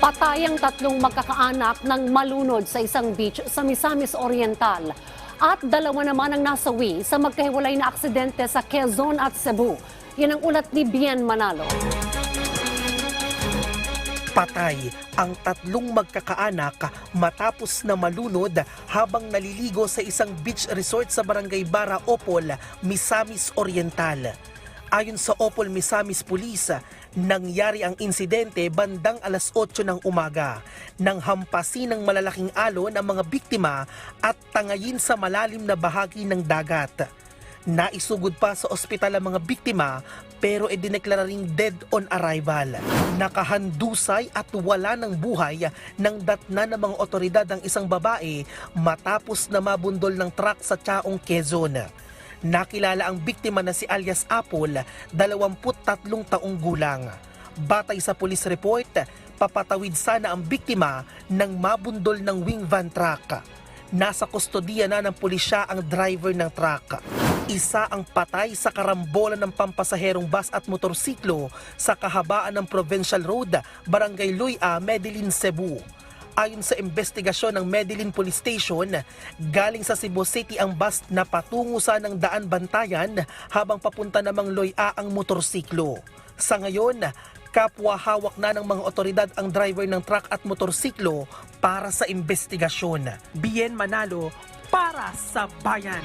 Patay ang tatlong magkakaanak ng malunod sa isang beach sa Misamis Oriental. At dalawa naman ang nasawi sa magkahiwalay na aksidente sa Quezon at Cebu. Yan ang ulat ni Bien Manalo. Patay ang tatlong magkakaanak matapos na malunod habang naliligo sa isang beach resort sa Barangay Bara, Opol, Misamis Oriental. Ayon sa Opol Misamis Police, nangyari ang insidente bandang alas 8 ng umaga nang hampasin ng malalaking alon ang mga biktima at tangayin sa malalim na bahagi ng dagat. Naisugod pa sa ospital ang mga biktima pero idineklara ring dead on arrival. Nakahandusay at wala ng buhay ng datna ng mga otoridad ang isang babae matapos na mabundol ng truck sa Chaong, Quezon. Nakilala ang biktima na si alias Apple, 23 taong gulang. Batay sa police report, papatawid sana ang biktima ng mabundol ng wing van truck. Nasa kustodiya na ng pulisya ang driver ng truck. Isa ang patay sa karambola ng pampasaherong bus at motorsiklo sa kahabaan ng Provincial Road, Barangay Luya, Medellin, Cebu. Ayon sa investigasyon ng Medellin Police Station, galing sa Cebu City ang bus na patungo sa ng daan bantayan habang papunta namang Loya ang motorsiklo. Sa ngayon, kapwa hawak na ng mga otoridad ang driver ng truck at motorsiklo para sa investigasyon. Bien Manalo para sa bayan.